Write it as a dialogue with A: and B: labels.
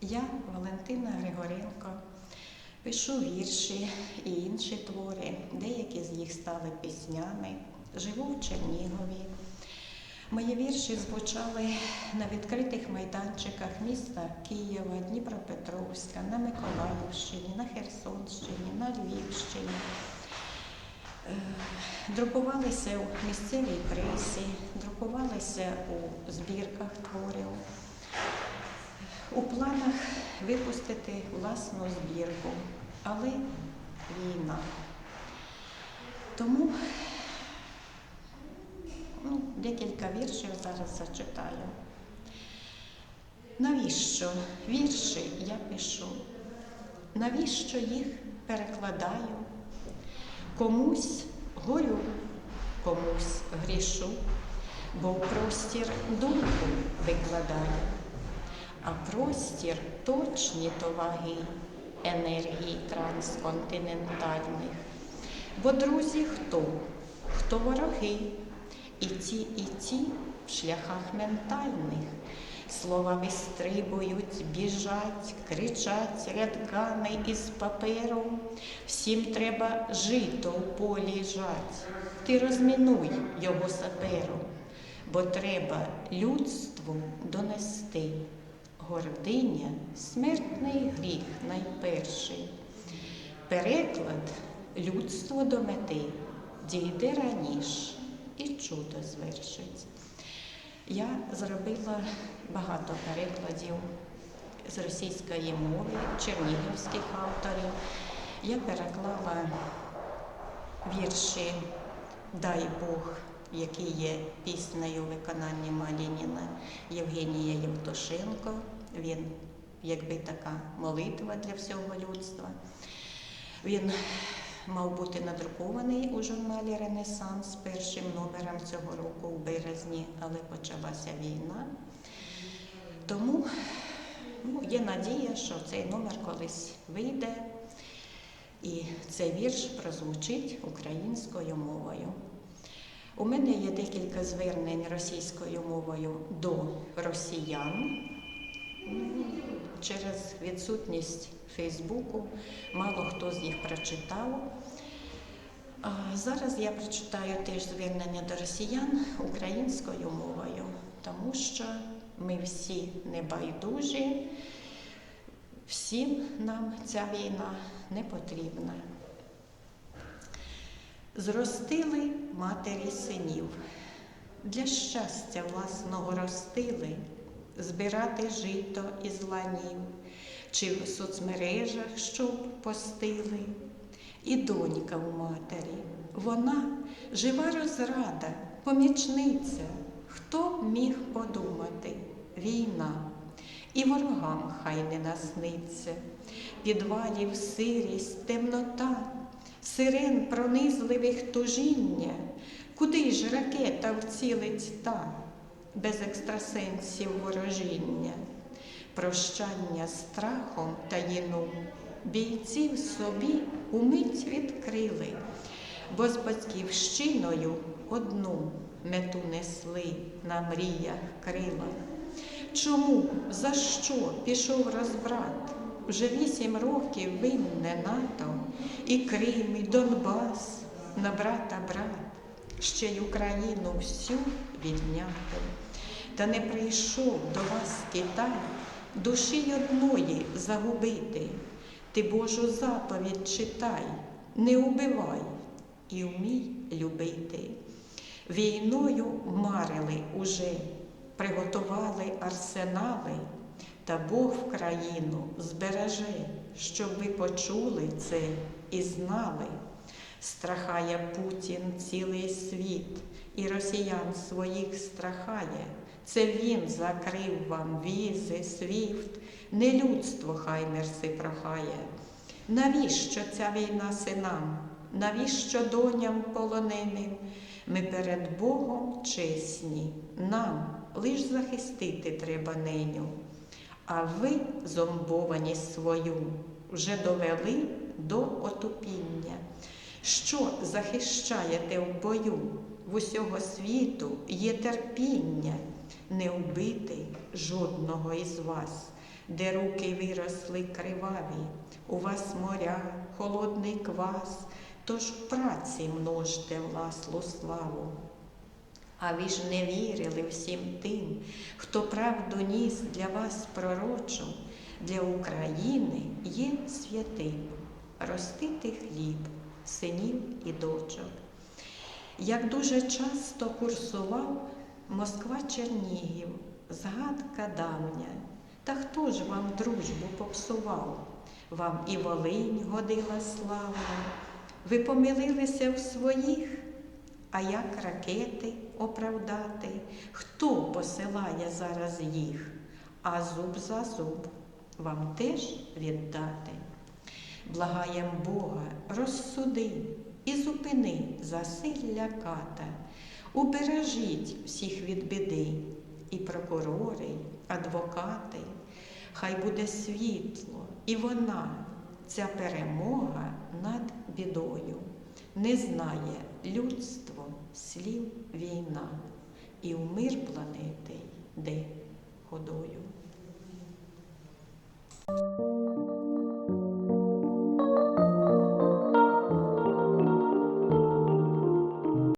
A: Я, Валентина Григоренко, пишу вірші і інші твори. Деякі з них стали піснями. Живу в Чернігові. Мої вірші звучали на відкритих майданчиках міста Києва, Дніпропетровська, на Миколаївщині, на Херсонщині, на Львівщині. Е, Друкувалися у місцевій пресі, друкувалися у збірках творів. У планах випустити власну збірку, але війна. Тому ну, декілька віршів зараз зачитаю. Навіщо вірші я пишу? Навіщо їх перекладаю? Комусь горю, комусь грішу, бо простір думку викладаю, а простір точні то ваги енергії трансконтинентальних. Бо друзі хто? Хто вороги? І ті, і ті в шляхах ментальних. Слова вистрибують, біжать, кричать рядками із паперу. Всім треба жито в полі жать. Ти розмінуй його саперу, бо треба людству донести. Гординя смертний гріх найперший. Переклад людство до мети дійде раніше і чудо звершить. Я зробила багато перекладів з російської мови, чернігівських авторів. Я переклала вірші Дай Бог, які є піснею виконання Малініна Євгенія Євтушенко. Він, якби така молитва для всього людства. Він мав бути надрукований у журналі Ренесанс першим номером цього року у березні, але почалася війна. Тому ну, є надія, що цей номер колись вийде, і цей вірш прозвучить українською мовою. У мене є декілька звернень російською мовою до росіян. Через відсутність Фейсбуку мало хто з їх прочитав. Зараз я прочитаю теж звернення до росіян українською мовою, тому що ми всі небайдужі, всім нам ця війна не потрібна. Зростили матері синів, для щастя власного ростили, збирати жито із ланів, чи в соцмережах щоб постили. І донька у матері, вона жива розрада, помічниця. Хто міг подумати? Війна, і ворогам хай не насниться, підвалів сирість, темнота, сирен пронизливих тужіння, куди ж ракета вцілить та, без екстрасенсів ворожіння, прощання страхом таїну, бійців собі умить відкрили, бо з батьківщиною одну мету несли на мріях крила. Чому, за що пішов розбрат? Вже вісім років винне НАТО, і Крим, і Донбас, на брата брат, ще й Україну всю відняти. Та не прийшов до вас Китай душі одної загубити. Ти Божу заповідь читай, не убивай і вмій любити. Війною марили уже, приготували арсенали, та Бог в країну збереже, щоб ви почули це і знали. Страхає Путін цілий світ, і росіян своїх страхає. Це він закрив вам візи, свіфт, не людство хай мерси прохає. Навіщо ця війна синам? Навіщо доням полоненим? Ми перед Богом чесні, нам лиш захистити треба неню. А ви, зомбовані свою, вже довели до отупіння. Що захищаєте в бою? В усього світу є терпіння, не вбити жодного із вас. де руки виросли криваві, у вас моря, холодний квас, тож в праці множте власлу славу. А ви ж не вірили всім тим, хто правду ніс для вас пророчу, для України є святим ростити хліб, синів і дочок. Як дуже часто курсував Москва Чернігів, згадка давня, та хто ж вам дружбу попсував? Вам і Волинь годила славна, ви помилилися в своїх, а як ракети оправдати? Хто посилає зараз їх, а зуб за зуб вам теж віддати? Благаєм Бога, розсуди і зупини засилля ката, убережіть всіх від біди, і прокурори, адвокати, хай буде світло, і вона, ця перемога над бідою, не знає людство слів війна, і в мир планети йде ходою.